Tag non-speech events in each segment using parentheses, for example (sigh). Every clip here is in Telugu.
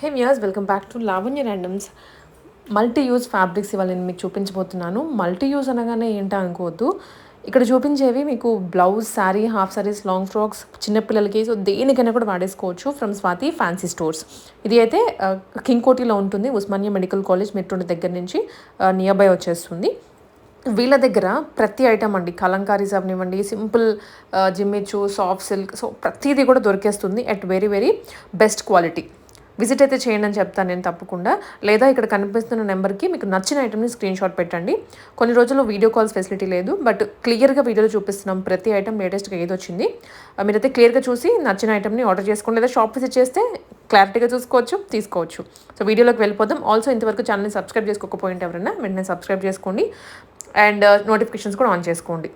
Hey viewers welcome back to Lavanya randoms multi use fabrics ఇవాళ నేను మీకు చూపించబోతున్నాను. మల్టీ యూజ్ అనగానే ఏంటో అనుకోవద్దు. ఇక్కడ చూపించేవి మీకు blouse sari half saris long frocks చిన్నపిల్లలకి సో దేనికైనా కూడా వాడేసుకోవచ్చు ఫ్రమ్ స్వాతి ఫ్యాన్సీ స్టోర్స్ ఇది అయితే ఆ, కింగ్ కోటిలో ఉంటుంది ఉస్మానియా మెడికల్ కాలేజ్ మెట్రో దగ్గర నుంచి నియర్ బై వచ్చేస్తుంది. వీళ్ళ దగ్గర ప్రతి ఐటమ్ అండి కలంకారీస్ అవనివ్వండి simple Jimmy Choo soft silk so ప్రతిదీ కూడా దొరికేస్తుంది at very very best quality visit అయితే చేయండి అని చెప్తాను నేను తప్పకుండా. లేదా ఇక్కడ కనిపిస్తున్న నెంబర్కి మీకు నచ్చిన ఐటమ్ని స్క్రీన్ షాట్ పెట్టండి. కొన్ని రోజుల్లో వీడియో కాల్స్ ఫెసిలిటీ లేదు బట్ క్లియర్గా వీడియోలో చూపిస్తున్నాం ప్రతి ఐటమ్ లేటెస్ట్గా ఏది వచ్చింది. మీరైతే క్లియర్గా చూసి నచ్చిన ఐటమ్ని ఆర్డర్ చేసుకోండి. లేదా షాప్ విజిట్ చేస్తే క్లారిటీగా చూసుకోవచ్చు తీసుకోవచ్చు. సో వీడియోలోకి వెళ్ళిపోదాం. ఆల్సో ఇంతవరకు ఛానల్ని సబ్స్క్రైబ్ చేసుకోకపోయింటే ఎవరైనా వెంటనే సబ్స్క్రైబ్ చేసుకోండి. అండ్ uh, నోటిఫికేషన్స్ కూడా ఆన్ చేసుకోండి.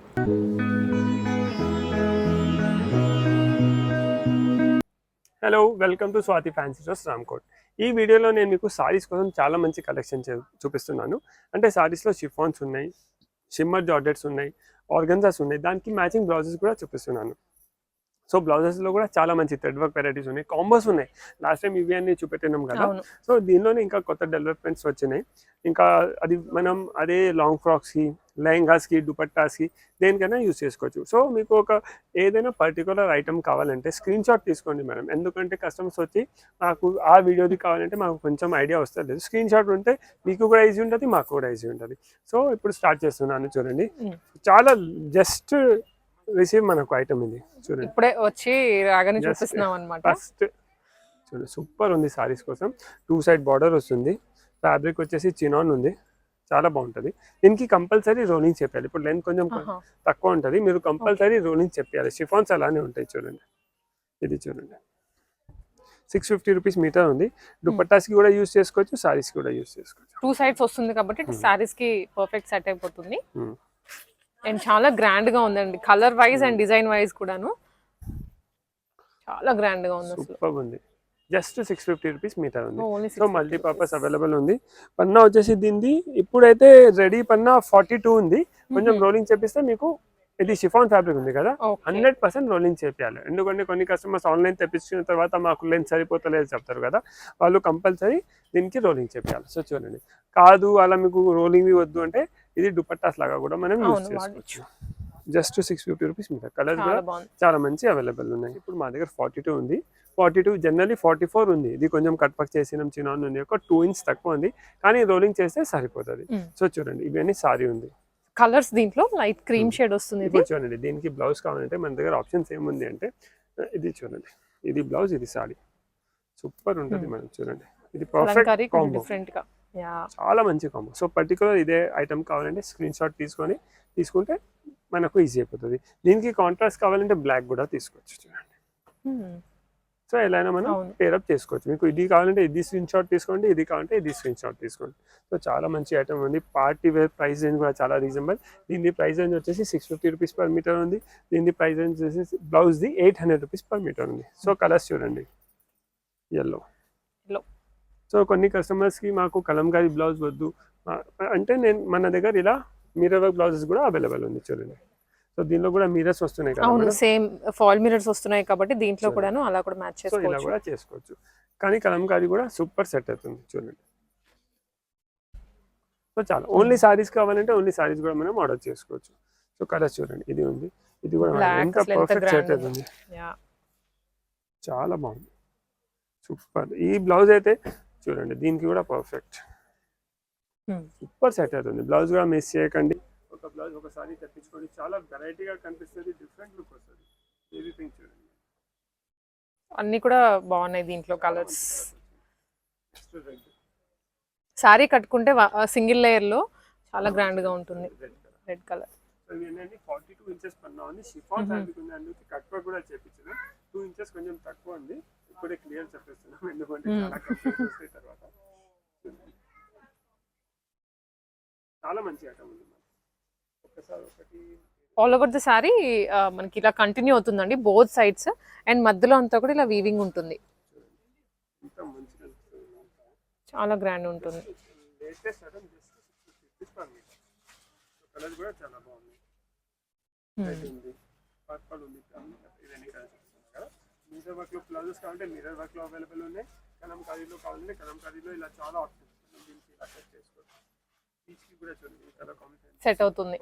Hello welcome to Swathi fancy stores Ramkote ఈ వీడియోలో నేను మీకు సారీస్ కోసం చాలా మంచి కలెక్షన్ చే- చూపిస్తున్నాను. అంటే సారీస్లో షిఫాన్స్ ఉన్నాయి షిమ్మర్ జార్డెట్స్ ఉన్నాయి ఆర్గన్జాస్ ఉన్నాయి. దానికి మ్యాచింగ్ బ్లౌజెస్ కూడా చూపిస్తున్నాను. సో బ్లౌజెస్లో కూడా చాలా మంచి థ్రెడ్ వర్క్ వెరైటీస్ ఉన్నాయి. కాంబోస్ ఉన్నాయి. లాస్ట్ టైం ఇవి అన్ని చూపెట్టినాం కదా. సో దీనిలోనే ఇంకా కొత్త డెవలప్మెంట్స్ వచ్చినాయి. ఇంకా అది మనం అదే లాంగ్ ఫ్రాక్స్కి లెహంగాస్కి దుపట్టాస్కి దేనికైనా యూస్ చేసుకోవచ్చు. సో మీకు ఒక ఏదైనా పర్టికులర్ ఐటమ్ కావాలంటే స్క్రీన్ షాట్ తీసుకోండి మేడం. ఎందుకంటే కస్టమర్స్ వచ్చి నాకు ఆ వీడియోది కావాలంటే మాకు కొంచెం ఐడియా వస్తుంది స్క్రీన్ షాట్ ఉంటే మీకు కూడా ఈజీ ఉంటుంది మాకు కూడా ఈజీ ఉంటుంది. సో ఇప్పుడు స్టార్ట్ చేస్తున్నాను చూడండి. చాలా జస్ట్ రిసీవ్ మనకు ఐటమ్ ఇది. చూడండి. ఇప్పుడే వచ్చి రాగానే. చూపిస్తున్నాం అనమాట ఫస్ట్ చూడండి సూపర్ ఉంది సారీస్ కోసం. టూ సైడ్ బార్డర్ వస్తుంది. ఫ్యాబ్రిక్ వచ్చేసి చినాన్ ఉంది. చాలా బాగుంటుంది. దీనికి కంపల్సరీ రోలింగ్ చెప్పాలి ఇప్పుడు లెంత్ కొంచెం తక్కువ ఉంటుంది. మీరు కంపల్సరీ రోలింగ్ చెప్పాలి షిఫాన్స్ అలానే ఉంటాయి చూడండి. ఇది చూడండి. సిక్స్ ఫిఫ్టీ రూపీస్ మీటర్ ఉంది. దుపట్టాస్కి కూడా యూస్ చేసుకోవచ్చు సారీస్కి కూడా యూస్ చేసుకోవచ్చు. టూ సైడ్స్ వస్తుంది కాబట్టి Hmm. సారీస్కి పర్ఫెక్ట్ సెట్ అయిపోతుంది. Hmm. అండ్ చాలా గ్రాండ్గా ఉందండి. Colour wise and design wise కూడాను. చాలా గ్రాండ్గా ఉంది సూపర్ ఉంది. Just six fifty rupees metre ఉంది. సో మల్టీ పర్పస్ అవైలబుల్ ఉంది. పన్నా వచ్చేసి దీనిది. ఇప్పుడైతే రెడీ పన్నా ఫార్టీ టూ ఉంది. కొంచెం రోలింగ్ చేపిస్తే మీకు ఇది షిఫాన్ ఫ్యాబ్రిక్ ఉంది కదా? హండ్రెడ్ పర్సెంట్ రోలింగ్ చేపియాలి. ఎందుకంటే కొన్ని కస్టమర్స్ ఆన్లైన్ తెప్పించిన తర్వాత మాకు లెన్స్ సరిపోతలేదు చెప్తారు కదా? వాళ్ళు కంపల్సరీ దీనికి రోలింగ్ చేపియాలి. సో చూడండి. కాదు అలా మీకు రోలింగ్ వద్దు అంటే ఇది దుపట్టాస్ లాగా కూడా మనం యూస్ చేసుకోవచ్చు. జస్ట్ సిక్స్ ఫిఫ్టీ రూపీస్ మీద. కలర్స్ కూడా చాలా మంచి అవైలబుల్ ఉన్నాయి. ఇప్పుడు మా దగ్గర ఫార్టీ టూ ఉంది. Forty two generally forty four ఉంది. ఇది కొంచెం కట్ పక్ చేసిన చిన్న ఉంది ఒక టూ ఇంచ్ తక్కువ ఉంది. కానీ రోలింగ్ చేస్తే సరిపోతుంది. సో చూడండి ఇవన్నీ సారీ ఉంది. కలర్స్ దీంట్లో లైట్ క్రీమ్. షేడ్ వస్తుంది ఇప్పుడు చూడండి దీనికి బ్లౌజ్ కావాలంటే మన దగ్గర ఆప్షన్స్ ఏముంది అంటే ఇది చూడండి. ఇది బ్లౌజ్ ఇది సారీ. సూపర్ ఉంటుంది. మనం చూడండి. ఇది పర్ఫెక్ట్ కాంబో డిఫరెంట్గా. యా చాలా మంచి కాంబో సో పర్టికులర్ ఇదే ఐటమ్ కావాలంటే స్క్రీన్ షాట్ తీసుకొని తీసుకుంటే మనకు ఈజీ అయిపోతుంది. దీనికి కాంట్రాస్ట్ కావాలంటే బ్లాక్ కూడా తీసుకోవచ్చు చూడండి. సో ఎలా అయినా మనం. పేరప్ చేసుకోవచ్చు. మీకు ఇది కావాలంటే ఇది స్క్రీన్ షాట్ తీసుకోండి ఇది కావాలంటే ఇది స్క్రీన్ షాట్ తీసుకోండి. సో చాలా మంచి ఐటమ్ ఉంది. పార్టీ వేర్ ప్రైస్ రేంజ్ కూడా చాలా రీజనబుల్ దీని ప్రైస్ రేంజ్ వచ్చేసి six fifty rupees per metre ఉంది. దీని ప్రైస్ రేంజ్ వచ్చేసి బ్లౌజ్ది eight hundred rupees per metre ఉంది. సో కలర్స్ చూడండి. ఎల్లో. సో కొన్ని కస్టమర్స్కి మాకు కలంకారీ బ్లౌజ్ వద్దు. అంటే నేను మన దగ్గర ఇలా మీరర్ వర్క్ బ్లౌజెస్ కూడా అవైలబుల్ ఉంది చూడండి. సో దీనిలో కూడా మీరర్స్ వస్తున్నాయి కదా అవును? సేమ్ ఫాల్ మిరర్స్ వస్తున్నాయి కాబట్టి దీంట్లో. కూడాను అలా కూడా మ్యాచ్ సో ఇలా చేసుకోవచ్చు. కూడా చేసుకోవచ్చు. కానీ కలంకారీ కూడా సూపర్ సెట్ అవుతుంది చూడండి. సో చాలా ఓన్లీ సారీస్ కావాలంటే ఓన్లీ సారీస్ కూడా మనం ఆర్డర్ చేసుకోవచ్చు. సో కలర్స్ చూడండి ఇది ఉంది. ఇది కూడా ఎంత పర్ఫెక్ట్ సెట్ అవుతుంది. యా చాలా బాగుంది. సూపర్ ఈ బ్లౌజ్ అయితే చూడండి దీనికి కూడా పర్ఫెక్ట్ Hmm. సూపర్ సెట్ అవుతుంది బ్లౌజ్ కూడా మిస్ చేయకండి. ఒక బ్లౌజ్ ఒకసారి తెప్పించుకోండి. చాలా వెరైటీగా కనిపిస్తుంది డిఫరెంట్ లుక్ వస్తుంది. ఎవ్రీథింగ్ చూడండి. అన్ని కూడా బాగున్నాయి దీంట్లో కలర్స్. సారీ కట్టుకుంటే సింగిల్ లేయర్లో చాలా గ్రాండ్గా ఉంటుంది. రెడ్ కలర్ ఏంటంటే ఫార్టీ టూ ఇంచెస్ పన్నా ఉంది. Chiffon Mhm. ఫ్యాబ్రిక్ ఉంది అందుకే కట్ వర్క్ కూడా చేపించిన. టూ ఇంచెస్ కొంచెం తక్కువ ఉంది. ఇప్పుడే క్లియర్ చెప్పేస్తున్నాం ఎందుకంటే. చాలా కంప్లైంట్స్ వస్తాయి తర్వాత. చాలా మంచి ఐటమ్ ఉంది. ఒక్కసారి ఒకటి. ఆల్ ఓవర్ ద సారీ మనకి ఇలా కంటిన్యూ అవుతుందండి బోత్ సైడ్స్ అండ్ మధ్యలో అంతా కూడా ఇలా వీవింగ్ ఉంటుంది. చాలా గ్రాండ్ ఉంటుంది. కలర్ కూడా చాలా బాగుంది ఉంది. మీటర్ వర్క్లో బ్లౌజెస్ కావాలంటే మిర్రర్ వర్క్లో అవైలబుల్ ఉన్నాయి. కలంకారీలో కావాలంటే కలంకారీలో ఇలా చాలా ఆప్షన్స్ దీనికి ఇలా సెట్ చేసుకోవచ్చు. పీచ్కి కూడా చూడండి కలర్ కాంబినేషన్ సెట్ అవుతుంది.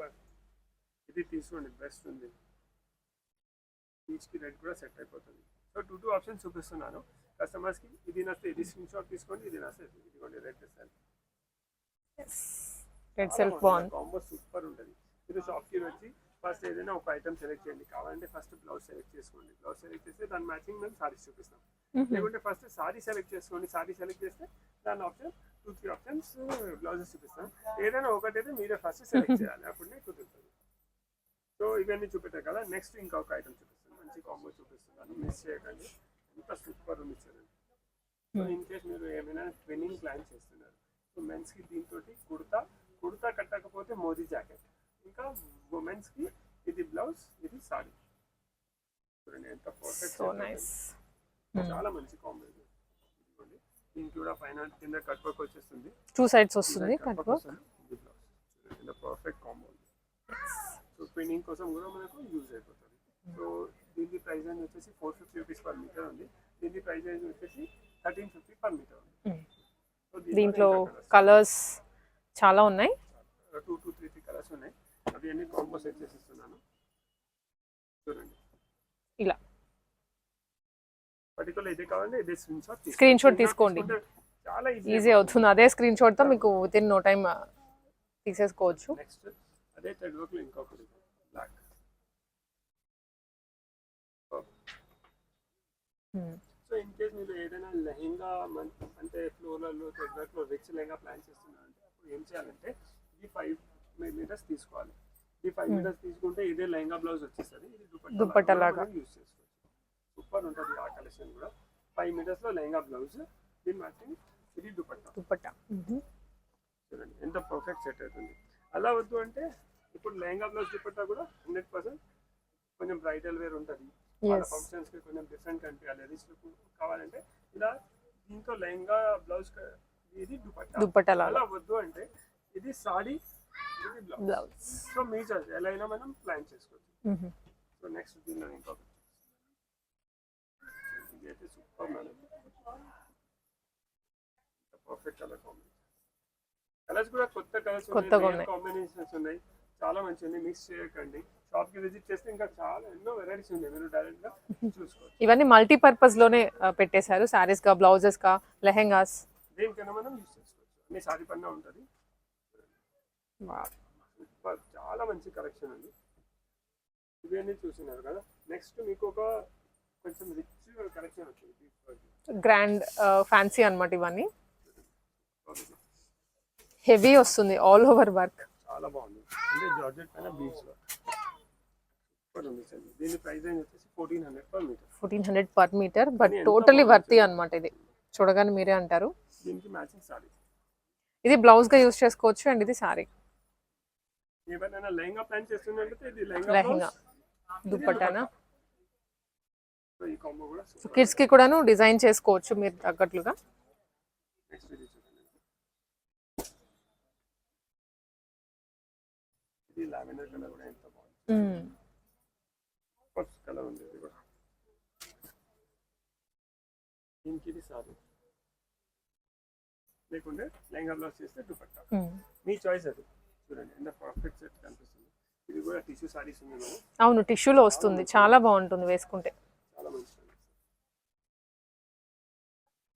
ఇది తీసుకోండి బెస్ట్ ఉంది. పీచ్కి రెడ్ కూడా సెట్ అయిపోతుంది. సో టూ టూ ఆప్షన్స్ చూపిస్తున్నాను. కస్టమర్స్కి ఇది నస్తే ఇది స్క్రీన్ షాట్ తీసుకోండి ఇది నస్తే ఇదిగోండి రెడ్ సెల్ రెడ్ సెల్ఫ్ బాగుంది. కాంబో సూపర్ ఉంటుంది. మీరు షాప్కి వచ్చి ఫస్ట్ ఏదైనా ఒక ఐటమ్ సెలెక్ట్ చేయండి. కావాలంటే ఫస్ట్ బ్లౌజ్ సెలెక్ట్ చేసుకోండి. బ్లౌజ్ సెలెక్ట్ చేస్తే దాని మ్యాచింగ్ మేము సారీస్ చూపిస్తాం. లేకుంటే ఫస్ట్ సారీ సెలెక్ట్ చేసుకోండి. సారీ సెలెక్ట్ చేస్తే దాని option two three options blouses చూపిస్తాం. ఏదైనా ఒకటైతే మీరే ఫస్ట్ సెలెక్ట్ చేయాలి. అప్పుడే కుదురుతుంది. సో ఇవన్నీ చూపెట్టారు కదా. నెక్స్ట్ ఇంకొక ఐటమ్ చూపిస్తాను మంచి కాంబో చూపిస్తున్నాను. మిస్ చేయకండి. ఎంత సూపర్ ఉంది చూడండి. సో ఇన్ కేస్ మీరు ఏమైనా ట్రైనింగ్ ప్లాన్ చేస్తున్నారు. సో మెన్స్కి దీంతో కుర్తా కుర్తా కట్టకపోతే మోదీ జాకెట్ ఇంకా ఉమెన్స్కి ఇది బ్లౌజ్ ఇది సారీ చూడండి ఎంత పర్ఫెక్ట్ సో నైస్ చాలా మంచి కాంబో ఇది ఇదిగోండి. దీనికి కూడా పైన కింద కట్ వర్క్ వచ్చేస్తుంది. టూ సైడ్స్ వస్తుంది కట్టుకో వస్తుంది. ఇది బ్లౌజ్ చూడండి, పర్ఫెక్ట్ కాంబో సో ట్రైనింగ్ కోసం కూడా మనకు యూజ్ అయిపోతుంది. సో దీని ప్రైస్ రేంజ్ వచ్చేసి four fifty rupees per metre ఉంది. దీని ప్రైస్ రేంజ్ వచ్చేసి థర్టీన్ ఫిఫ్టీ పర్ మీటర్ ఉంది. సో దీంట్లో కలర్స్? చాలా ఉన్నాయి. Two two three three colours ఉన్నాయి. అవి అన్ని కాంబో సెట్ చేసి ఇస్తున్నాను చూడండి. ఇలా. పర్టికులర్ ఇది కావాలంటే ఇది స్క్రీన్ షాట్ Screen shot తీసుకోండి. చాలా ఈజీ అవుతుంది. అదే స్క్రీన్ షాట్తో మీకు విత్ ఇన్ నో టైమ్ తీసేసుకోవచ్చు. నెక్స్ట్ అదే థర్డ్ వర్క్లో ఇంకొకటి. బ్లాక్ సో ఇన్ కేస్ మీరు ఏదైనా లెహెంగా అంటే ఫ్లోర్లలో థర్డ్ వర్క్లో రిచ్ లెహంగా ప్లాన్ చేస్తున్నారంటే అప్పుడు ఏం చేయాలంటే ఇది ఫైవ్ మీటర్స్ తీసుకోవాలి. ఈ ఫైవ్ మీటర్స్ తీసుకుంటే ఇదే లెహంగా బ్లౌజ్ వచ్చేస్తుంది ఇది దుపట్టా లాగా. యూస్ చేసుకోవచ్చు. సూపర్ ఉంటుంది ఆ కలెక్షన్ కూడా. ఫైవ్ మీటర్స్లో లెహంగా బ్లౌజ్ దీని మ్యాచింగ్ ఇది దుపట్టా. దుపట్టా. చూడండి ఎంత పర్ఫెక్ట్ సెట్ అవుతుంది అలా వద్దు అంటే ఇప్పుడు లెహంగా బ్లౌజ్ దుపట్టా కూడా హండ్రెడ్ పర్సెంట్ కొంచెం బ్రైడల్ వేర్ ఉంటుంది. ఫంక్షన్స్కి కొంచెం డిఫరెంట్ కనిపించాలి. రిచ్ లుక్ కావాలంటే ఇలా దీంతో లెహంగా బ్లౌజ్ ఇది దుపట్టా. దుపట్టా అలా వద్దు అంటే ఇది సాడీ బ్లౌజ్ సో మీ చాయిస్ ఎలా అయినా మనం ప్లాన్ చేసుకోవచ్చు. సో నెక్స్ట్ దీనిలో ఇంకొకటి ఇది అయితే super madam perfect colour combination colours కూడా కొత్త కలర్స్ ఉన్నాయి. కాంబినేషన్స్ ఉన్నాయి. చాలా మంచి ఉంది మిక్స్ చేయకండి. షాప్కి విజిట్ చేస్తే ఇంకా చాలా ఎన్నో వెరైటీస్ ఉన్నాయి. మీరు డైరెక్ట్గా చూసుకోవచ్చు. ఇవన్నీ మల్టీపర్పస్లోనే ఆ, పెట్టేశారు. సారీస్గా బ్లౌజెస్గా లెహెంగాస్ దేనికైనా మనం యూస్ చేసుకోవచ్చు. అన్ని సారీ పన్నా ఉంటుంది. సూపర్ చాలా మంచి కలెక్షన్ ఉంది ఇవన్నీ చూసినారు కదా. నెక్స్ట్ మీకు ఒక కొంచెం రిచ్ కలెక్షన్ వచ్చింది. గ్రాండ్ ఫ్యాన్సీ అన్నమాట ఇవన్నీ. హెవీ వస్తుంది ఆల్ ఓవర్ వర్క్ చాలా బాగుంది. అంటే జార్జెట్ పైన బీచ్ దీని ప్రైస్ వచ్చేసి fourteen hundred per metre fourteen hundred per metre but totally worthy అన్నమాట ఇది. చూడగానే మీరే అంటారు. దీనికి మ్యాచింగ్ సారీ ఇది బ్లౌజ్గా యూస్ చేసుకోవచ్చు అండ్ ఇది సారీ ఏమైనా లెహంగా ప్లాన్ చేస్తున్నట్లయితే ఇది లెహంగా సూపర్. కిడ్స్కి కూడాను డిజైన్ చేసుకోవచ్చు మీరు తగ్గట్లుగా. లేకుంటే లెహంగా బ్లౌజ్ చేస్తే దుపట్టా. మీ చాయిస్ అది. చూడండి. ఎంత పర్ఫెక్ట్ సెట్ కనిపిస్తుంది. ఇది కూడా టిష్యూ సారీస్ ఉంది కదా. అవును టిష్యూలో వస్తుంది. చాలా బాగుంటుంది వేసుకుంటే. చాలా మంచి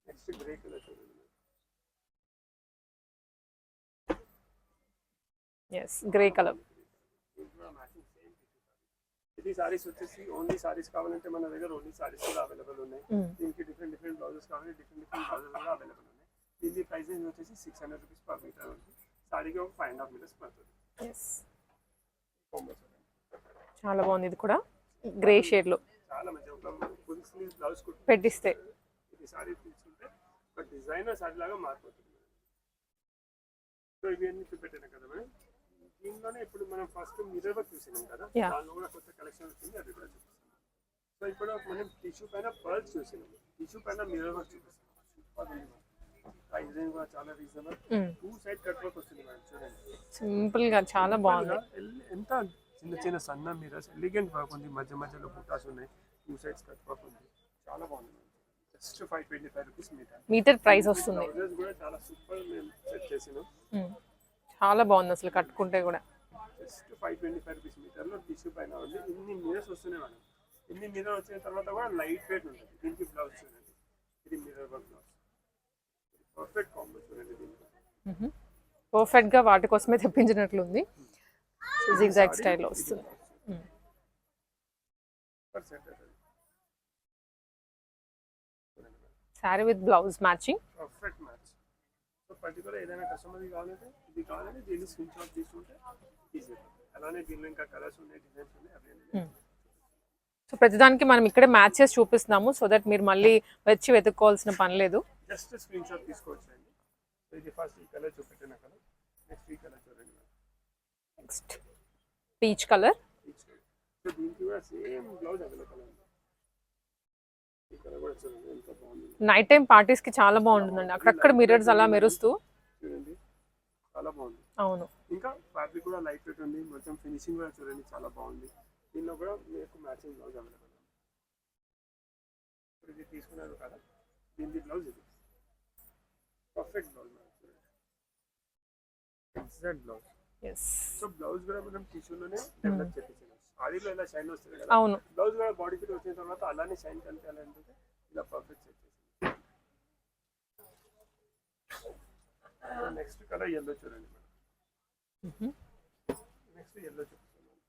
నెక్స్ట్ గ్రే కలర్ చూడండి. ఎస్ గ్రే కలర్ ఇది సారీస్ వచ్చేసి ఓన్లీ సారీస్ కావాలంటే మన దగ్గర ఓన్లీ సారీస్ కూడా అవైలబుల్ ఉన్నాయి. దీనికి డిఫరెంట్ డిఫరెంట్ బ్లౌజెస్ కావాలి. డిఫరెంట్ డిఫరెంట్ బ్లౌజెస్ కూడా అవైలబుల్ ఉన్నాయి. దీని ప్రైస్ వచ్చేసి six hundred rupees per metre ఉంది. సారీకి ఒక ఫైవ్ అండ్ హాఫ్ మీటర్స్ పడుతుంది చాలా బాగుంది ఇది కూడా. గ్రే షేడ్లో. చాలా మంచి బ్లౌజ్ పెట్టిస్తే. ఇది సారీ తీసుకుంటే ఒక డిజైనర్ సారీ లాగా మారిపోతుంది. సో ఇవి అన్ని చూపెట్టాను కదా మేడం. దీనిలోనే ఇప్పుడు మనం ఫస్ట్ మిర్రర్ వర్క్ చూసినాం కదా. దానిలో కూడా కొత్త కలెక్షన్ వచ్చింది అది కూడా చూపిస్తాం సో ఇప్పుడు మనం టిష్యూ పైన పర్ల్స్ చూసినాం టిష్యూ పైన మిర్రర్ వర్క్ చూపిస్తాం. కూడా చాలా reasonable. Two side cut work వస్తుంది మేడం చూడండి. సింపుల్గా చాలా బాగుంది. ఎంత చిన్న చిన్న సన్న మిర్రర్స్ ఎలిగెంట్ వర్క్ ఉంది. మధ్య మధ్యలో బుట్టాస్ ఉన్నాయి. టూ సైడ్స్ కట్ వర్క్ ఉంది. చాలా బాగుంది just five twenty five rupees metre metre price వస్తుంది. కూడా చాలా సూపర్ మేము సెట్ చేసినాం. చాలా బాగుంది అసలు కట్టుకుంటే కూడా. Just five twenty five rupees మీటర్లో tissue పైన ఉంది. ఇన్ని మీటర్స్ వస్తున్నాయి మేడం ఇన్ని మీటర్ వచ్చిన తర్వాత కూడా లైట్ వెయిట్ ఉంటుంది. దీనికి బ్లౌజ్ చూడండి. ఇది మీటర్ వర్క్ బ్లౌజ్ పర్ఫెక్ట్ దీనికి. గా వాటి కోసమే తెప్పించినట్లుంది. జిగ్జాగ్ స్టైల్లో వస్తుంది. Sari with blouse matching perfect match so particular ఏదైనా కస్టమర్కి కావాలంటే ఇది కావాలంటే దీన్ని స్క్రీన్ షాట్ తీసుకుంటే ఈజీ అలానే దీనిలో ఇంకా కలర్స్ ఉన్నాయి డిజైన్స్ ఉన్నాయి అవి. సో ప్రతిదానికి మనం ఇక్కడే మ్యాచ్ చేసి చూపిస్తున్నాము సో దట్ మీరు మళ్ళీ వచ్చి వెతుక్కోవాల్సిన పని లేదు. జస్ట్ స్క్రీన్ షాట్ తీసుకోవచ్చు అండి. సో ఇది ఫస్ట్ ఈ కలర్ చూపెట్టిన కలర్ నెక్స్ట్ ఈ కలర్ చూడండి నెక్స్ట్ పీచ్ కలర్ దీనికి కూడా సేమ్ బ్లౌజ్ అవైలబుల్ ఉంది నైట్ టైం పార్టీస్కి చాలా బాగుంటుందండి. అక్కడక్కడ మిరర్స్ అలా మెరుస్తూ. చూడండి చాలా బాగుంది. అవును. ఇంకా ఫ్యాబ్రిక్ కూడా లైట్ వెయిట్ ఉంది. మొత్తం ఫినిషింగ్ కూడా చూడండి చాలా బాగుంది. దీనిలో కూడా మీకు మ్యాచింగ్ బ్లౌజ్ అవైలబుల్ ఉంది ఇప్పుడు ఇది తీసుకున్నారు కదా దీని బ్లౌజ్ ఇది పర్ఫెక్ట్ బ్లౌజ్ చూడండి exact blouse yes so blouse కూడా మనం టిష్యూలోనే డెవలప్ చేపించాము సారీలో ఇలా షైన్ వస్తుంది కదా అవును బ్లౌజ్ కూడా బాడీ ఫిట్ వచ్చిన తర్వాత అలానే షైన్ కనిపించాలంటే ఇలా పర్ఫెక్ట్ సెట్ చేసాం నెక్స్ట్ కలర్ ఎల్లో చూడండి మేడం నెక్స్ట్ ఎల్లో చూపిస్తున్నాను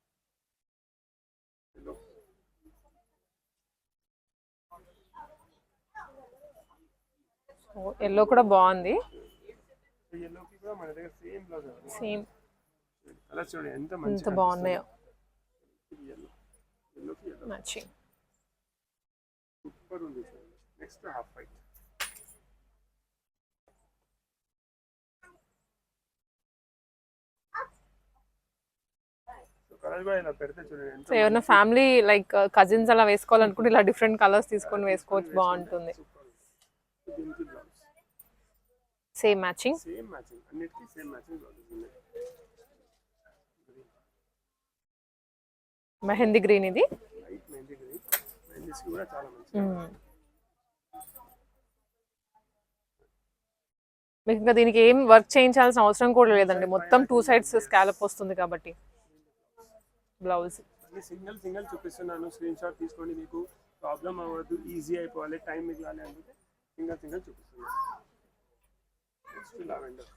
ఎల్లో సో ఎల్లో కూడా బాగుంది. సేమ్ ఎంత బాగున్నాయో. ఎల్లో ఎల్లోకి ఎల్లో మ్యాచింగ్ సూపర్ ఉంది చూడండి. నెక్స్ట్ హాఫ్ వైట్ సో ఏమైనా ఫ్యామిలీ లైక్ కజిన్స్ అలా వేసుకోవాలనుకుంటే ఇలా డిఫరెంట్ కలర్స్ తీసుకొని వేసుకోవచ్చు బాగుంటుంది సూపర్ సో దీనికి blouse same matching same matching అన్నిటికీ సేమ్ మ్యాచింగ్ మెహందీ గ్రీన్ ఇది? Light mehndi green. మెహందీస్ కూడా చాలా మంచి మీకు ఇంకా దీనికి ఏం వర్క్ చేయించాల్సిన అవసరం కూడా లేదండి. మొత్తం టూ సైడ్స్ స్కాలప్ వస్తుంది కాబట్టి. బ్లౌజ్ సింగిల్ సింగిల్ చూపిస్తున్నాను. స్క్రీన్ షాట్ తీసుకోండి మీకు. ప్రాబ్లం అవ్వదు ఈజీ అయిపోవాలి. టైం మిగలాలి అంటే సింగిల్ సింగిల్ చూపిస్తున్నాను. లావెండర్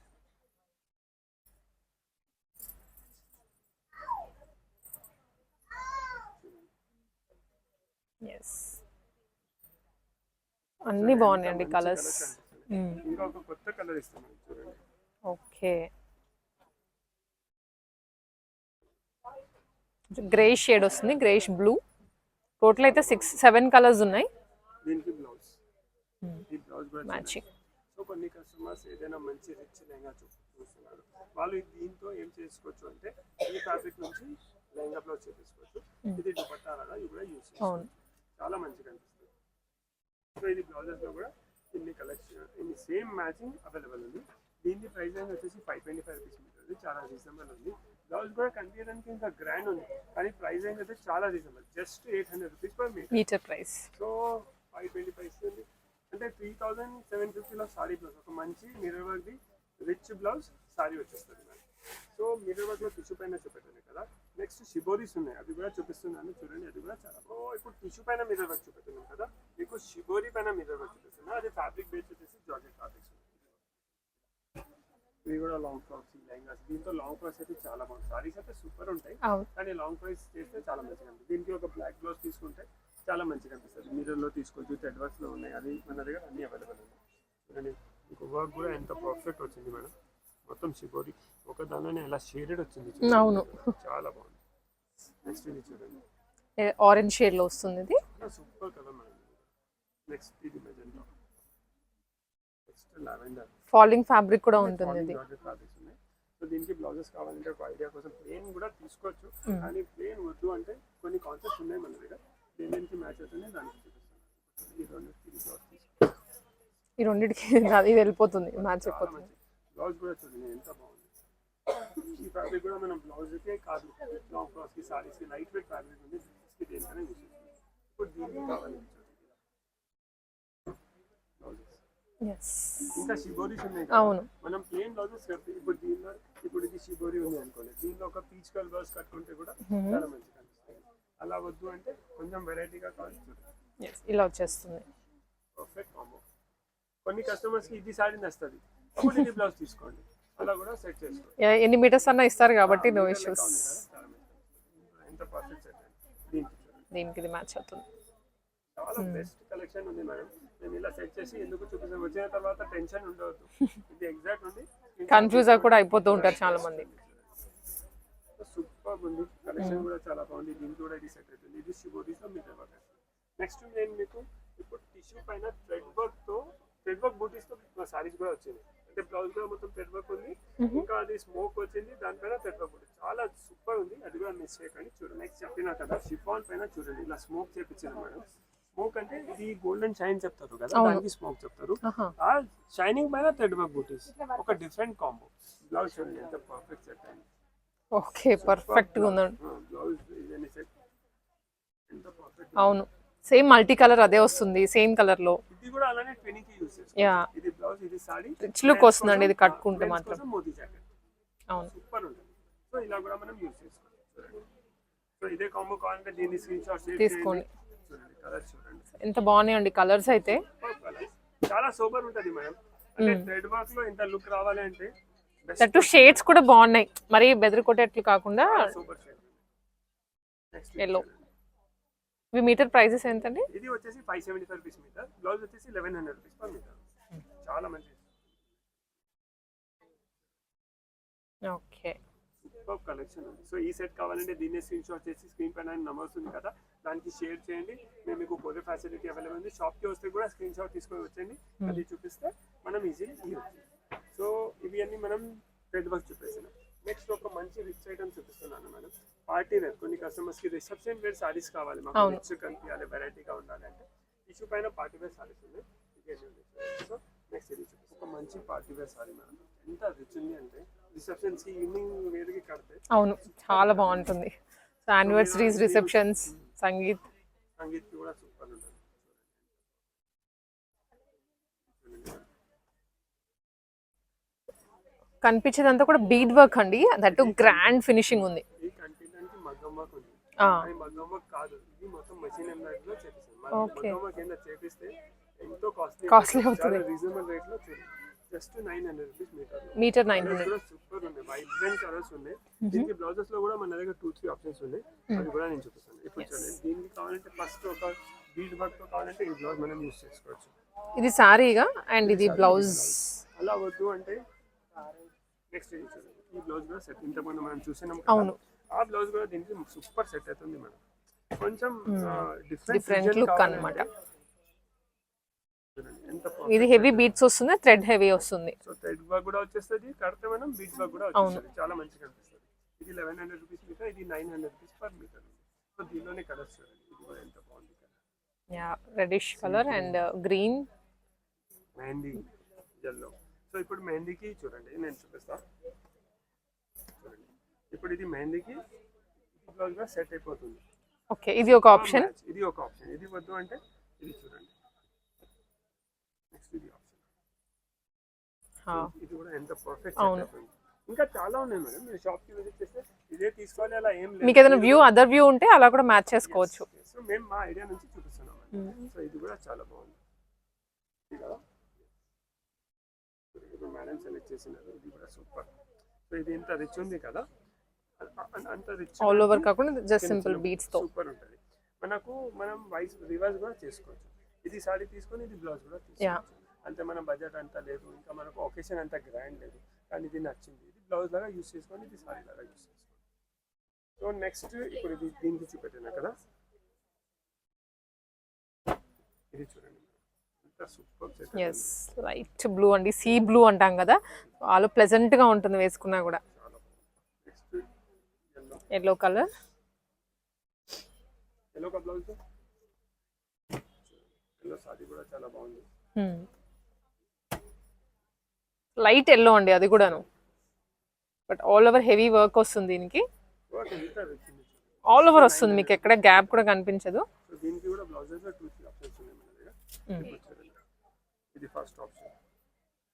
ఎస్ అన్నీ బాగున్నాయండి కలర్స్ ఇంకా ఒక కొత్త కలర్ ఇస్తున్నాను చూడండి. ఓకే గ్రేష్ షేడ్ వస్తుంది గ్రేష్ బ్లూ టోటల్ అయితే సిక్స్ సెవెన్ కలర్స్ ఉన్నాయి. దీనికి బ్లౌజ్ ఈ బ్లౌజ్ కూడా చూడండి. మ్యాచింగ్ కొన్ని కస్టమర్స్ ఏదైనా మంచి రిచ్ లెహంగా చూ చూస్తున్నారు. వాళ్ళు దీంతో ఏం చేసుకోవచ్చు అంటే ఈ ఫ్యాబ్రిక్ నుంచి లెహంగా బ్లౌజ్ చేపించుకోవచ్చు ఇది దుపట్టా లాగా ఇది కూడా యూస్ అవును. చాలా మంచిగా అనిపిస్తుంది. సో ఇది బ్లౌజెస్లో కూడా ఇన్ని కలెక్షన్ ఇన్ని సేమ్ మ్యాచింగ్ అవైలబుల్ ఉంది. దీని ప్రైస్ అనేది వచ్చేసి ఫైవ్ ట్వంటీ ఫైవ్ రూపీస్ ఉంటుంది చాలా రీజనబుల్ ఉంది. బ్లౌజ్ కూడా కనిపించడానికి ఇంకా గ్రాండ్ ఉంది. కానీ ప్రైస్ అయితే చాలా reasonable just eight hundred rupees per metre metre price so five twenty five ఇస్తుంది. అంటే త్రీ థౌజండ్ సెవెన్ ఫిఫ్టీలో సారీ బ్లౌజ్ ఒక మంచి మిర్రర్ వర్క్ది రిచ్ బ్లౌజ్ సారీ వచ్చేస్తుంది మేడం సో మిర్రర్ వర్క్లో టిష్యూ పైన చూపెట్టాను కదా. నెక్స్ట్ షిబోరీస్ ఉన్నాయి అవి కూడా చూపిస్తున్నాను చూడండి అది కూడా చాలా సో ఇప్పుడు టిష్యూ పైన మిర్రర్ వర్క్ చూపెట్టాను కదా. మీకు షిబోరీ పైన మిర్రర్ వర్క్ చూపిస్తున్నాను అది ఫ్యాబ్రిక్ బేస్ వచ్చేసి జార్జెట్ ఫ్యాబ్రిక్స్ ఇవి కూడా లాంగ్ ఫ్రాక్స్ లెహంగాస్ దీంతో లాంగ్ ఫ్రాక్స్ అయితే చాలా బాగుంది. సారీస్ అయితే సూపర్ ఉంటాయి అవును. కానీ లాంగ్ ప్రైస్ చేస్తే చాలా మంచిగా అనిపిస్తుంది దీనికి ఒక బ్లాక్ బ్లౌజ్ తీసుకుంటే చాలా మంచిగా అనిపిస్తుంది. తీసుకోవచ్చు థ్రెడ్ వర్క్స్లో ఉన్నాయి. అది మన దగ్గర అన్ని అవైలబుల్ ఉన్నాయి. చూడండి ఇంకో వర్క్ కూడా ఎంత పర్ఫెక్ట్ వచ్చింది మేడం. మొత్తం షిబోరి ఒక దానిలోనే ఎలా షేడెడ్ వచ్చింది. అవును. చాలా బాగుంది. నెక్స్ట్ ఇది చూడండి. ఆరెంజ్ షేడ్లో వస్తుంది ఇది సూపర్ కలర్ మేడం. నెక్స్ట్ ఇది magenta next lavender falling fabric కూడా ఉంటుంది ఇది సో దీనికి బ్లౌజెస్ కావాలంటే ఒక ఐడియా కోసం ప్లేన్ కూడా తీసుకోవచ్చు. కానీ ప్లేన్ వద్దు అంటే కొన్ని కాన్సెప్ట్స్ ఉన్నాయి మన దగ్గర దేనికి మ్యాచ్ అవుతుంది దానికి చూపిస్తాను ఈ రెండు ఇది బ్లౌజ్ తీసుకో ఈ రెండింటికి (laughs) అది వెళ్ళిపోతుంది మ్యాచ్ అయిపోతుంది. బ్లౌజ్ కూడా చూడండి ఎంత బాగుంది. ఈ ఫ్యాబ్రిక్ కూడా మనం బ్లౌజ్కే కాదు లాంగ్ ఫ్రాక్స్కి సారీస్కి లైట్ వెయిట్ ఫ్యాబ్రిక్ ఉంది దేనికైనా ఇప్పుడు దీనికి కావాలి ఇంకా షిబోరీస్ ఉన్నాయి కదా. అవును. మనం ప్లేన్ బ్లౌజెస్ ఇప్పుడు దీనిలో ఇప్పుడు ఇది షిబోరి ఉంది అనుకోండి. దీనిలో ఒక పీచ్ కలర్ బ్లౌజ్ కట్టుకుంటే కూడా చాలా మంచిగా అలా వద్దు అంటే కొంచెం వెరైటీగా కావాలి. ఇలా వచ్చేస్తుంది. పర్ఫెక్ట్ కాంబో కొన్ని కస్టమర్స్కి ఇది సారీ నస్తుంది అప్పుడు ఇది బ్లౌజ్ తీసుకోండి. అలా కూడా సెట్ చేసుకోండి. ఎన్ని మీటర్స్ అన్నా ఇస్తారు కాబట్టి నో ఇష్యూస్ ఎంత పర్ఫెక్ట్ సెట్ దీనికి ఇది మ్యాచ్ అవుతుంది. చాలా బెస్ట్ కలెక్షన్ ఉంది మేడం నేను ఇలా సెట్ చేసి ఎందుకు చూపిస్తాను? వచ్చిన తర్వాత టెన్షన్ ఉండవద్దు. ఇది ఎగ్జాక్ట్ ఉంది. కన్ఫ్యూజ్ కూడా అయిపోతూ ఉంటారు చాలా మంది. సూపర్ ఉంది. కలెక్షన్ కూడా చాలా బాగుంది. దీనికి కూడా ఇది సెట్ అవుతుంది. ఇది శివోరీస్ నెక్స్ట్ నేను మీకు ఇప్పుడు టిష్యూ పైన థ్రెడ్ వర్క్తో థ్రెడ్ వర్క్ బూటీస్తో సారీస్ కూడా వచ్చింది. అంటే బ్లౌజ్ కూడా మొత్తం థ్రెడ్ వర్క్ ఉంది ఇంకా అది స్మోక్ వచ్చింది. దానిపైన థ్రెడ్ వర్క్ ఉంది చాలా సూపర్ ఉంది. అది కూడా మిస్ చేయకండి చూడండి. నెక్స్ట్ చెప్పినా కదా షిఫాన్ పైన చూడండి. ఇలా స్మోక్ చేపించాను మేడం. స్మోక్ అంటే ఇది గోల్డెన్ షైన్ చెప్తారు కదా దానికి స్మోక్ చెప్తారు. ఆ షైనింగ్ పైన థ్రెడ్ వర్క్ బూటీస్ ఒక డిఫరెంట్ కాంబో బ్లౌజ్ చూడండి ఎంత పర్ఫెక్ట్ సెట్ అయింది ఓకే పర్ఫెక్ట్గా ఉందండి. బ్లౌజ్ ఇవన్నీ సెట్ ఎంత పర్ఫెక్ట్ అవును. సేమ్ మల్టీ కలర్ అదే వస్తుంది సేమ్ కలర్లో. ఇది కూడా అలానే చేస్తాం యా ఇది బ్లౌజ్ ఇది సారీ. రిచ్ లుక్ వస్తుందండి ఇది కట్టుకుంటే మాత్రం. మోతీ జాకెట్ అవును. సూపర్ ఉంటుంది. సో ఇలా కూడా మనం యూస్ చేసుకోవచ్చు. సో ఇదే కాంబో కావాలంటే దీన్ని స్క్రీన్ షాట్ తీసుకోండి. చూడండి కలర్ చూడండి. ఎంత బాగున్నాయండి కలర్స్ అయితే. చాలా సూపర్ ఉంటుంది మేడం అంటే థ్రెడ్ వర్క్లో ఇంత లుక్ రావాలి అంటే దట్టు షేడ్స్ కూడా బాగున్నాయి. మరి బెదిరి కొట్టేట్లు కాకుండా సూపర్ షేడ్ నెక్స్ట్ ఎల్లో ఇవి మీటర్ ప్రైజెస్ ఎంతండి? ఇది వచ్చేసి five seventy five rupees metre blouse వచ్చేసి eleven hundred rupees per metre చాలా మంచి ఓకే. సూపర్ కలెక్షన్ ఉంది. సో ఈ సెట్ కావాలంటే దీన్ని స్క్రీన్ షాట్ చేసి స్క్రీన్ పైన నెంబర్స్ ఉంది కదా దానికి షేర్ చేయండి. మేము మీకు కొరియర్ ఫెసిలిటీ అవైలబుల్ ఉంది. షాప్కి వస్తే కూడా స్క్రీన్ షాట్ తీసుకొని వచ్చండి అది చూపిస్తే మనం ఈజీగా ఇవ్వచ్చు సో ఇవి అన్ని మనం రెడ్ వర్క్ చూపిస్తున్నాం. నెక్స్ట్ ఒక మంచి రిచ్ ఐటమ్ చూపిస్తున్నాను మేడం. పార్టీ వేర్ కొన్ని కస్టమర్స్కి రిసెప్షన్ వేర్ సారీస్ కావాలి. మాకు. రిచ్ కనిపించాలి వెరైటీగా ఉండాలి అంటే ఇష్యూ పైన పార్టీ వేర్ సారీస్ ఉన్నాయి మంచి పార్టీ వేర్ సారీ మేడం. ఎంత రిచ్ ఉంది అంటే రిసెప్షన్స్కి ఈవినింగ్ వేర్కి కడితే అవును చాలా బాగుంటుంది. So anniversaries receptions sangeet. Sangeet కూడా సూపర్ ఉంటుంది. కనిపించేదంతా కూడా బీడ్ వర్క్ అండి. దట్టు గ్రాండ్ ఫినిషింగ్ ఉంది. కాస్ట్లీ అవుతుంది. రీజనబుల్ రేట్లో just nine hundred rupees metre metre nine hundred. Super ఉన్నాయి. వైబ్రెంట్ కలర్స్ ఉన్నాయి. దీనికి బ్లౌజెస్లో కూడా మన దగ్గర టూ త్రీ ఆప్షన్స్ ఉన్నాయి. అది కూడా నేను చూపిస్తాను. ఇప్పుడు చూడండి. దీనికి కావాలంటే ఫస్ట్ ఒక బీడ్ వర్క్తో కావాలంటే ఈ బ్లౌజ్ మనం యూస్ చేసుకోవచ్చు. ఇది శారీగా అండ్ ఇది బ్లౌజ్ అలా వద్దు అంటే నెక్స్ట్ ఈ బ్లౌజ్ కూడా సెట్ ఇంతకుముందు మనం చూసినాం అవును. ఆ బ్లౌజ్ కూడా దీనికి సూపర్ సెట్ అవుతుంది మేడం. కొంచెం డిఫరెంట్ లుక్ అన్నమాట. ఇది హెవీ బీట్స్ వస్తుంది థ్రెడ్ హెవీ వస్తుంది. సో థ్రెడ్ వర్క్ కూడా వచ్చేస్తుంది కడితే మనం బీట్ వర్క్ కూడా వచ్చేస్తుంది. చాలా మంచిగా అనిపిస్తుంది ఇది లెవెన్ హండ్రెడ్ రూపీస్ మీటర్ ఇది nine hundred rupees per metre so దీనిలోనే కలర్స్ చూడండి. ఇది కూడా ఎంత బాగుంది yeah reddish colour and green mehndi yellow so ఇప్పుడు మెహందీకి చూడండి నేను చూపిస్తా. చూడండి. ఇప్పుడు ఇది మెహందీకి సెట్ అయిపోతుంది. ఓకే ఇది ఒక ఆప్షన్. ఇది ఒక ఆప్షన్ ఇది వద్దు అంటే ఇది చూడండి. నెక్స్ట్ ఇది కూడా ఎంత పర్ఫెక్ట్ అవును. ఇంకా చాలా ఉన్నాయి మేడం. మీరు షాప్కి విజిట్ చేస్తే ఇదే తీసుకోవాలి అలా ఏం లేదు. మీకు ఏదైనా వ్యూ అదర్ వ్యూ ఉంటే అలా కూడా మ్యాచ్ చేసుకోవచ్చు. సో మేము మా ఐడియా నుంచి చూపిస్తున్నాం సో ఇది కూడా చాలా బాగుంది. మేడం సెలెక్ట్ చేసినారు. ఇది కూడా సూపర్ సో ఇది ఇంత రిచ్ ఉంది కదా? అంత రిచ్ ఆల్ ఓవర్ కాకుండా జస్ట్ సింపుల్ బీట్స్తో. సూపర్ ఉంటుంది. మనకు మనం వైస్ రివర్స్ కూడా చేసుకోవచ్చు. ఇది సారీ తీసుకొని ఇది బ్లౌజ్ కూడా. తీసుకోవచ్చు. అంతే మన బడ్జెట్ అంతా లేదు ఇంకా మనకు ఒకేషన్ అంత గ్రాండ్ లేదు. కానీ ఇది నచ్చింది. ఇది బ్లౌజ్ లాగా యూస్ చేసుకొని ఇది సారీ లాగా యూస్ చేసుకోవాలి సో నెక్స్ట్ ఇప్పుడు ఇది దీనికి చూపెట్టినా కదా. ఇది చూడండి. ఎస్ లైట్ బ్లూ అండి. సీ బ్లూ అంటాం కదా. చాలా ప్లెజెంట్గా ఉంటుంది వేసుకున్నా కూడా. Yellow colour yellow blouse yellow sari కూడా చాలా బాగుంది. లైట్ ఎల్లో అండి అది కూడాను. But all over heavy work వస్తుంది దీనికి. ఆల్ ఓవర్ వస్తుంది మీకు ఎక్కడ గ్యాప్ కూడా కనిపించదు.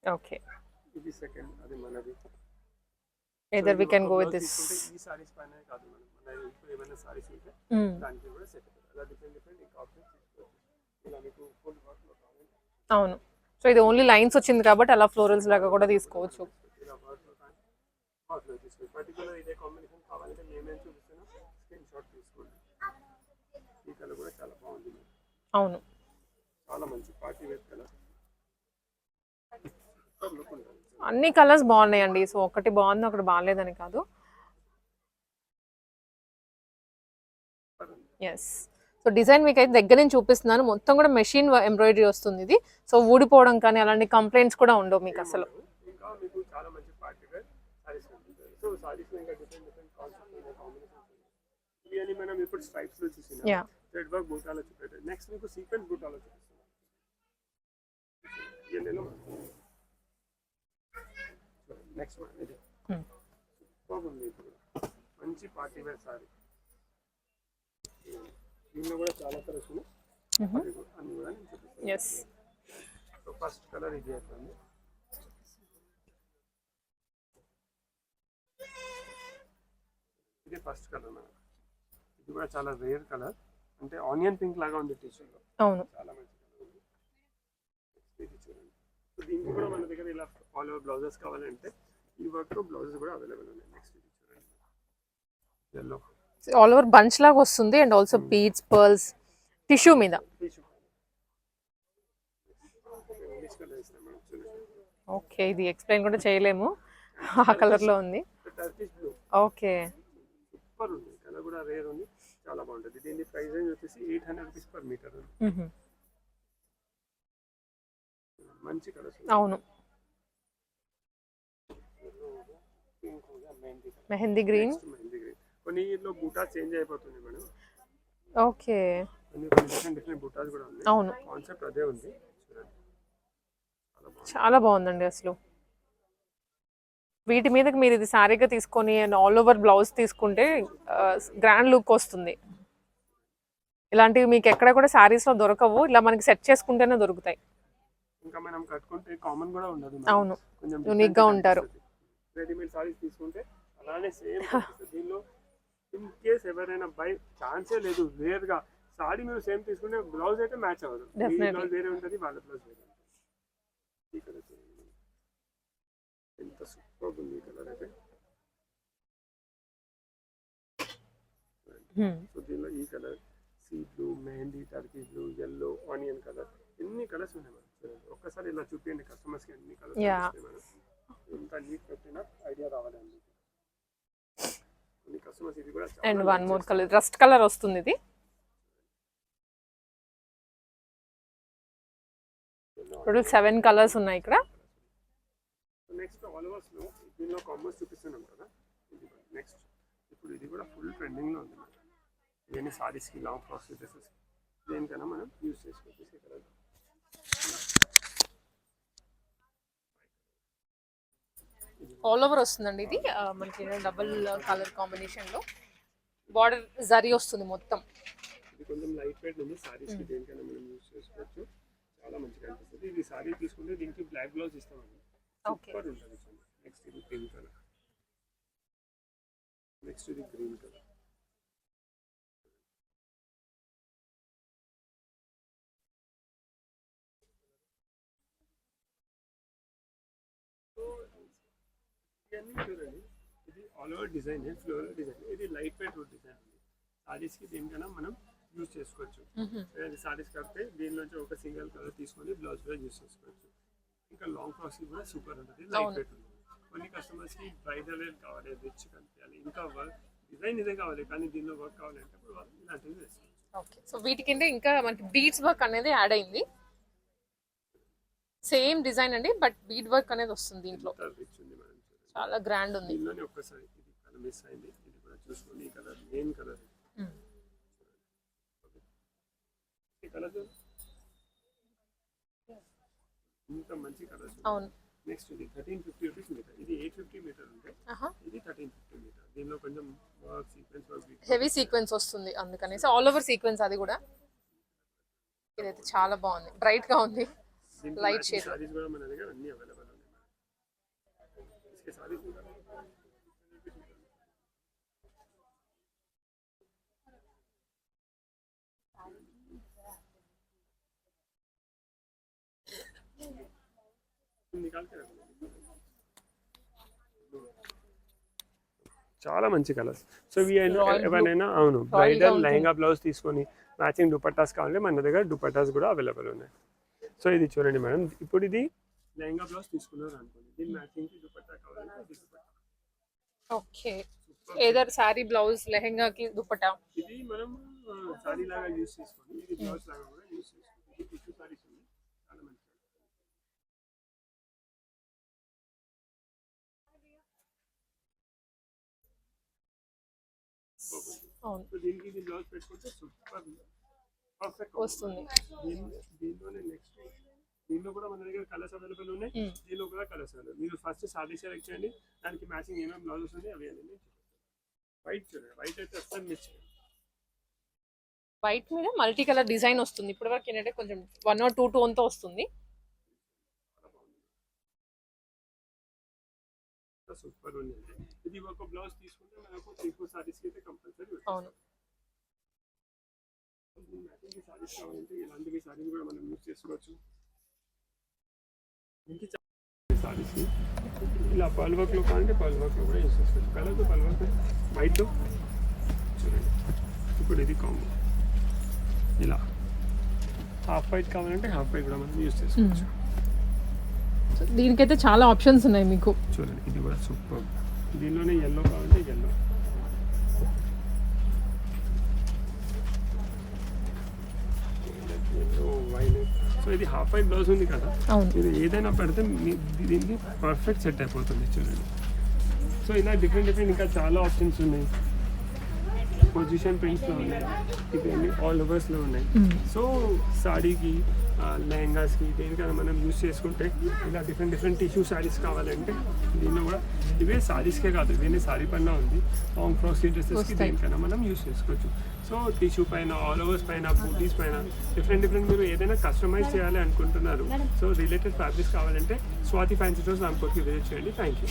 Okay either we can go with this అవును. సో ఇది ఓన్లీ లైన్స్ వచ్చింది కాబట్టి అలా ఫ్లోరల్స్ లాగా కూడా తీసుకోవచ్చు. అవును. అన్ని కలర్స్ బాగున్నాయండి. సో ఒకటి బాగుంది ఒకటి బాగాలేదని కాదు. ఎస్ సో డిజైన్ మీకు అయితే దగ్గర నుంచి చూపిస్తున్నాను. మొత్తం కూడా మెషిన్ ఎంబ్రాయిడరీ వస్తుంది ఇది. సో ఊడిపోవడం కానీ అలాంటి కంప్లైంట్స్ కూడా ఉండవు మీకు అసలు. మంచి పార్టీ వేర్ సారీ దీనిలో కూడా చాలా కలర్స్ ఉన్నాయి. అన్ని కూడా నేను చూపిస్తాను. ఫస్ట్ కలర్ ఇది ఇది ఫస్ట్ కలర్ మనకు ఇది కూడా చాలా రేర్ కలర్. అంటే ఆనియన్ పింక్ లాగా ఉంది టీషర్ట్లో అవును. చాలా మంచి కలర్ ఉంది. Next ఇది చూడండి. సో దీనికి కూడా మన దగ్గర ఇలా ఆల్ ఓవర్ బ్లౌజెస్ కావాలంటే ఈ వర్క్ బ్లౌజెస్ కూడా అవైలబుల్ ఉన్నాయి. నెక్స్ట్ ఇది చూడండి. ఎల్లో ఆల్ ఓవర్ బంచ్ లాగా వస్తుంది and also beads pearls tissue మీద. ఓకే ఇది ఎక్స్ప్లెయిన్ కూడా చేయలేము. ఆ కలర్లో ఉంది. ఓకే. సూపర్ ఉంది. కలర్ కూడా రేర్ ఉంది. చాలా బాగుంటుంది. దీని ప్రైస్ రేంజ్ వచ్చేసి eight hundred rupees per metre ఉంది మంచి కలర్స్ అవును. మెహందీ గ్రీన్. కొన్ని ఇట్లో బూటా చేంజ్ అయిపోతుంది మేడం. ఓకే. కొన్ని కొన్ని డిఫరెంట్ డిఫరెంట్ బూటాస్ కూడా ఉన్నాయి. అవును. కాన్సెప్ట్ అదే ఉంది. చూడండి. చాలా బాగుంది. చాలా బాగుందండి అసలు. వీటి మీదకి మీరు ఇది శారీగా తీసుకొని ఆల్ ఓవర్ బ్లౌజ్ తీసుకుంటే గ్రాండ్ లుక్ వస్తుంది. ఇలాంటివి మీకు ఎక్కడ కూడా శారీస్లో దొరకవు. ఇలా మనకి సెట్ చేసుకుంటేనే దొరుకుతాయి. ఇంకా మనం కట్టుకుంటే కామన్ కూడా ఉండదు అవును. Unique గా ఉంటారు. రెడీమేడ్ సారీస్ తీసుకుంటే అలానే సేమ్ దీనిలో ఇన్ కేస్ ఎవరైనా బై ఛాన్సే లేదు రేర్గా సారీ మీరు సేమ్ తీసుకుంటే బ్లౌజ్ అయితే మ్యాచ్ అవ్వదు. మీ. బ్లౌజ్ వేరే ఉంటుంది వాళ్ళ బ్లౌజ్ వేరే ఉంటుంది. ఈ కలర్ చూడండి. ఎంత సూపర్ ఉంది ఈ కలర్ అయితే. సో దీనిలో ఈ colour sea blue mehndi turkey blue yellow onion colour ఎన్ని కలర్స్ ఉన్నాయి ఒక్కసారి ఇలా చూపించండి కస్టమర్స్కి ఎన్ని కలర్స్ ఇంత నీట్ పెట్టిన ఐడియా రావాలండి కొన్ని కస్టమర్స్ ఇది కూడా and one more colour rust colour వస్తుంది ఇది. టోటల్ సెవెన్ కలర్స్ ఉన్నాయి ఇక్కడ. నెక్స్ట్ దీనిలో కాంబోస్ చూపిస్తున్నాం కదా. నెక్స్ట్ ఇప్పుడు ఇది కూడా ఫుల్ ట్రెండింగ్లో ఉంది. ఇవన్నీ సారీస్కి లాంగ్ ఫ్రాక్స్ దేనికైనా మనం యూస్ చేసుకోవచ్చు ఈ కలర్ ఆల్ ఓవర్ వస్తుందండి ఇది. మనకి డబుల్ కలర్ కాంబినేషన్లో బార్డర్ జరీ వస్తుంది మొత్తం. ఇది కొంచెం లైట్ వెయిట్ ఉంది. సారీస్కి దేనికైనా మనం యూస్ చేసుకోవచ్చు. చాలా మంచిగా అనిపిస్తుంది. ఇది సారీ తీసుకుంటే దీనికి బ్లాక్ బ్లౌజ్ ఇస్తామండి. ఓకే. సూపర్ ఉంటుంది. నెక్స్ట్ ఇది పింక్ కలర్ నెక్స్ట్ ఇది గ్రీన్ కలర్ ఇవన్నీ ఇది all over design floral design ఇది లైట్ వెయిట్ డిజైన్ ఉంది. సారీస్కి దేనికైనా మనం యూజ్ చేసుకోవచ్చు. సారీస్ కడితే దీనిలోంచి ఒక సింగిల్ కలర్ తీసుకొని బ్లౌజ్ కూడా యూజ్ చేసుకోవచ్చు. ఇంకా లాంగ్ ఫ్రాక్స్ కూడా సూపర్ ఉంటుంది. లైట్. వెయిట్ ఉంటుంది కొన్ని కస్టమర్స్కి బ్రైడల్ కావాలి రిచ్ కనిపించాలి. ఇంకా వర్క్ డిజైన్ ఇదే కావాలి. కానీ దీనిలో వర్క్ కావాలంటే ఇప్పుడు వాళ్ళు ఇలాంటివి ఓకే సో వీటికింటే ఇంకా మనకి బీడ్స్ వర్క్ అనేది యాడ్ అయింది. సేమ్ డిజైన్ అండి బట్ బీడ్ వర్క్ అనేది వస్తుంది దీంట్లో. రిచ్ చాలా గ్రాండ్ ఉంది. దీనిలోనే ఒక్కసారి ఇది కలర్ మిస్ అయింది. ఇది కూడా చూసుకోండి. ఈ కలర్ మెయిన్ కలర్. ఈ కలర్ ఇంత మంచి కలర్ అవును. నెక్స్ట్ ఇది థర్టీన్ ఫిఫ్టీ రూపీస్ మీటర్ ఇది ఎయిట్ ఫిఫ్టీ మీటర్ ఉంటే ఇది థర్టీన్ ఫిఫ్టీ మీటర్ దీనిలో కొంచెం సీక్వెన్స్ హెవీ సీక్వెన్స్ వస్తుంది అందుకనేసి. ఆల్ ఓవర్ సీక్వెన్స్ అది కూడా. ఇదైతే చాలా బాగుంది. బ్రైట్గా ఉంది. Shade. సారీస్ కూడా మన దగ్గర అన్ని అవైలబుల్ చాలా మంచి కలర్స్ సో ఇవి. ఎవరైనా అవును బ్రైడల్. లెహంగా బ్లౌజ్ తీసుకొని మ్యాచింగ్ దుపట్టాస్ కావాలంటే మన దగ్గర దుపట్టాస్ కూడా అవైలబుల్ ఉన్నాయి సో ఇది చూడండి మేడం ఇప్పుడు ఇది లెహంగా బ్లౌజ్ తీసుకున్నారు అనుకోండి. దీని మ్యాచింగ్కి దుపట్టా కావాలంటే dupatta. Okay. Either sari blouse లెహెంగాకి dupatta? ఇది మనం సారీ లాగా యూస్ చేసుకొని ఇది బ్లౌజ్ లాగా కూడా యూస్ చేసుకోండి. ఇది టిష్యూ సారీస్ ఉంది చాలా సో దీనికి ఇది బ్లౌజ్ పెట్టుకుంటే సూపర్ పర్ఫెక్ట్ వస్తుంది. దీని దీంట్లోనే నెక్స్ట్ దీంట్లో కూడా మన దగ్గర కలర్స్ అవైలబుల్ ఉన్నాయి. దీనిలో కూడా కలర్స్ అవైలబుల్ మీరు ఫస్ట్ సారీ సెలెక్ట్ చేయండి. దానికి మ్యాచింగ్ ఏమేమి బ్లౌజెస్ ఉన్నాయి అవి అన్ని వైట్ చూడండి. వైట్ అయితే అస్సలు మిస్ వైట్ మీద మల్టీ కలర్ డిజైన్ వస్తుంది. ఇప్పటి వరకు ఏంటంటే కొంచెం వన్ ఆర్ టూ టోన్తో వస్తుంది. సూపర్ ఉంది ఇది ఒక బ్లౌజ్ తీసుకుంటే మనకు త్రీ ఫోర్ సారీస్కి అయితే కంపల్సరీ అవును. మ్యాచింగ్ సారీస్ కావాలంటే ఇలాంటివి సారీస్ కూడా మనం యూస్ చేసుకోవచ్చు. సారీస్ ఇలా పల్ వర్క్లో కావాలంటే పల్ వర్క్లో కూడా యూస్ చేసుకోవచ్చు కలర్తో పల్ వర్క్ వైట్ చూడండి. ఇప్పుడు ఇది కాంబో ఇలా. హాఫ్ వైట్ కావాలంటే హాఫ్ వైట్ కూడా మనం యూస్ చేసుకోవచ్చు. సో దీనికైతే చాలా ఆప్షన్స్ ఉన్నాయి మీకు. చూడండి ఇది కూడా సూపర్ దీనిలోనే ఎల్లో కావాలంటే ఎల్లో సో ఇది హాఫ్ వైట్ బ్లౌజ్ ఉంది కదా. ఇది ఏదైనా పెడితే దీనికి పర్ఫెక్ట్ సెట్ అయిపోతుంది చూడండి. సో ఇలా డిఫరెంట్ డిఫరెంట్ ఇంకా చాలా ఆప్షన్స్ ఉన్నాయి. పొజిషన్ ప్రింట్స్లో ఉన్నాయి. ఇవన్నీ ఆల్ ఓవర్స్లో ఉన్నాయి. సో సాడీకి లెహంగాస్కి దేనికైనా మనం యూస్ చేసుకుంటే ఇలా డిఫరెంట్ డిఫరెంట్ టిష్యూ శారీస్ కావాలంటే దీనిలో కూడా ఇవే సారీస్కే కాదు ఇవన్నీ సారీ పైన ఉంది. లాంగ్ ఫ్రాక్స్ డ్రెస్సెస్కి. దేనికైనా మనం యూస్ చేసుకోవచ్చు. సో టిష్యూ పైన ఆల్ ఓవర్స్ పైన బూటీస్ పైన డిఫరెంట్ డిఫరెంట్ మీరు ఏదైనా కస్టమైజ్ చేయాలి అనుకుంటున్నారు. సో రిలేటెడ్ ఫ్యాబ్రిక్స్ కావాలంటే స్వాతి ఫ్యాన్సీ స్టోర్స్ రామ్కోట్కి విజిట్ చేయండి. Thank you